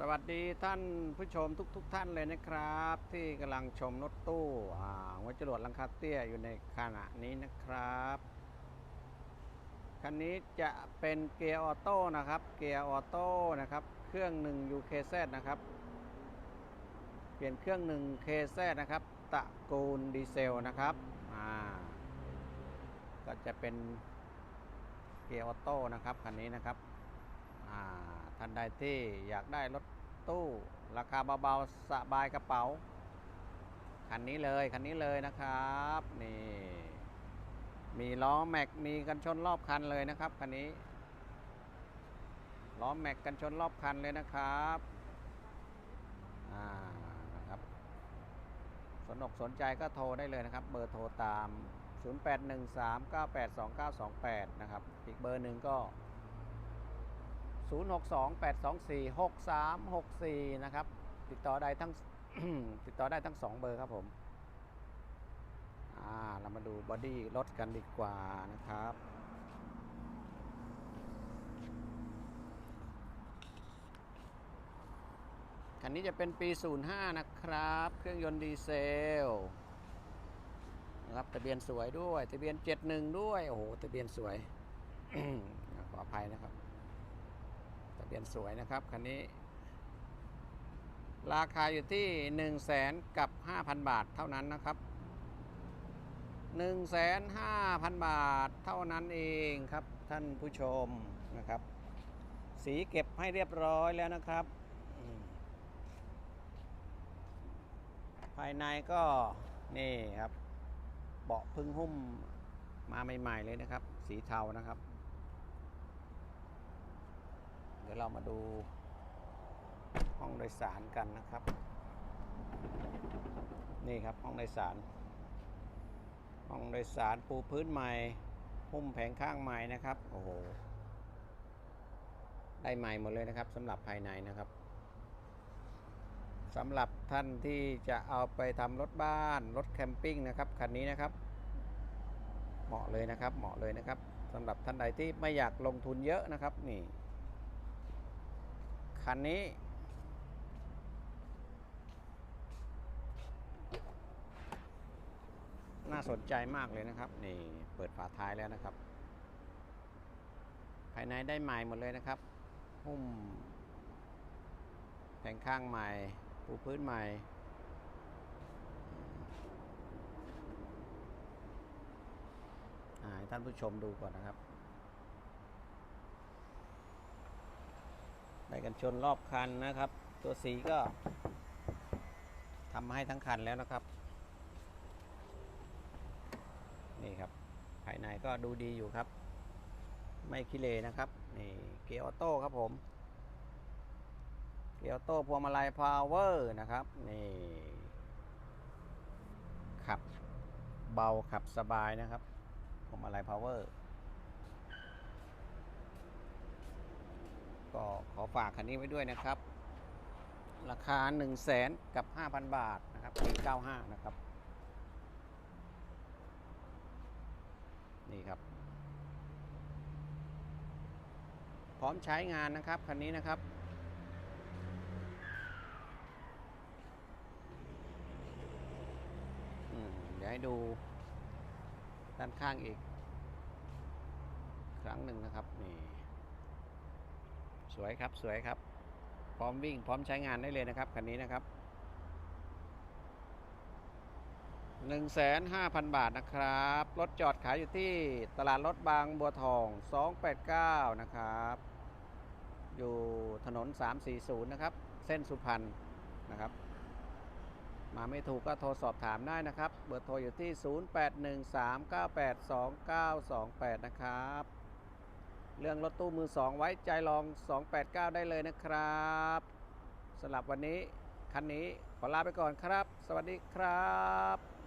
สวัสดีท่านผู้ชมทุกๆทท่านเลยนะครับ ที่กำลังชมรถตู้อ่าหัวจรวดลังคาเตี้ยอยู่ในขณะนี้นะครับ คันนี้จะเป็นเกียร์ออโต้นะครับ เกียร์ออโต้นะครับ เครื่องหนึ่ง UKZ นะครับ เปลี่ยนเครื่องหนึ่ง KZ นะครับ ตะกูลดีเซลนะครับก็จะเป็นเกียร์ออโต้นะครับคันนี้นะครับอ่า ท่านใดที่อยากได้รถตู้ราคาเบาๆสบายกระเป๋า คันนี้เลยคันนี้เลยนะครับนี่มีล้อแม็กมีกันชนรอบคันเลยนะครับคันนี้ล้อแม็กกันชนรอบคันเลยนะครับอ่านะครับสนอกสนใจก็โทรได้เลยนะครับ เบอร์โทรตาม 0813982928 นะครับ อีกเบอร์หนึ่งก็ 0628246364 นะครับ ติดต่อได้ทั้ง ติดต่อได้ทั้ง 2 เบอร์ครับผม อ่า เรามาดูบอดี้รถกันดีกว่านะครับคันนี้จะเป็นปี 05 นะครับ เครื่องยนต์ดีเซลนะครับทะเบียนสวยด้วย ทะเบียน 71 ด้วย โอ้โห ทะเบียนสวย ขออภัยนะครับ ทะเบียนสวยนะครับคันนี้ ราคาอยู่ที่1 0 0 0 0แสนกับ5,000 บาทเท่านั้นนะครับ1 5 0 0 0บาทเท่านั้นเองครับท่านผู้ชมนะครับ สีเก็บให้เรียบร้อยแล้วนะครับ ภายในก็นี่ครับ เบาะพึ่งหุ้มมาใหม่ ๆ เลยนะครับ สีเทานะครับ ดี๋ยวเรามาดูห้องโดยสารกันนะครับ นี่ครับห้องโดยสาร ห้องโดยสารปูพื้นใหม่หุ้มแผงข้างใหม่นะครับโอ้โหได้ใหม่หมดเลยนะครับสำหรับภายในนะครับสำหรับท่านที่จะเอาไปทำรถบ้านรถแคมปิ้งนะครับคันนี้นะครับ เหมาะเลยนะครับเหมาะเลยนะครับสำหรับท่านใดที่ไม่อยากลงทุนเยอะนะครับนี่ คันนี้ น่าสนใจมากเลยนะครับ นี่เปิดฝาท้ายแล้วนะครับ ภายในได้ใหม่หมดเลยนะครับ หุ้มแผงข้างใหม่ปูพื้นใหม่ให้ท่านผู้ชมดูก่อนนะครับ ได้กันชนรอบคันนะครับ ตัวสีก็ทำให้ทั้งคันแล้วนะครับ นี่ครับ ภายในก็ดูดีอยู่ครับ ไม่คิเลนะครับนี่เกียร์ออโต้ครับผมเกียร์ออโต้พวงมาลัยพาวเวอร์นะครับนี่ขับเบาขับสบายนะครับพวงมาลัยพาวเวอร์ ก็ขอฝากคันนี้ไว้ด้วยนะครับ ราคา 1 0 0 0 0แสนกับ 5,000 บาทนะครับปี95 นะครับ นี่ครับ พร้อมใช้งานนะครับ คันนี้นะครับเดี๋ยวให้ดูด้านข้างอีก ครั้งหนึ่งนะครับนี่ วยครับสวยครับ พร้อมวิ่งพร้อมใช้งานได้เลยนะครับคันนี้นะครับ15,000 บาทนะครับ รถจอดขายอยู่ที่ตลาดรถบางบัวทอง 289 นะครับ อยู่ถนน 340 นะครับ เส้นสุพรรณนะครับ มาไม่ถูกก็โทรสอบถามได้นะครับ เบอร์โทรอยู่ที่ 0813982928 นะครับ เรื่องรถตู้มือ 2 ไว้ใจลอง 289 ได้เลยนะครับสำหรับวันนี้คันนี้ขอลาไปก่อนครับ สวัสดีครับ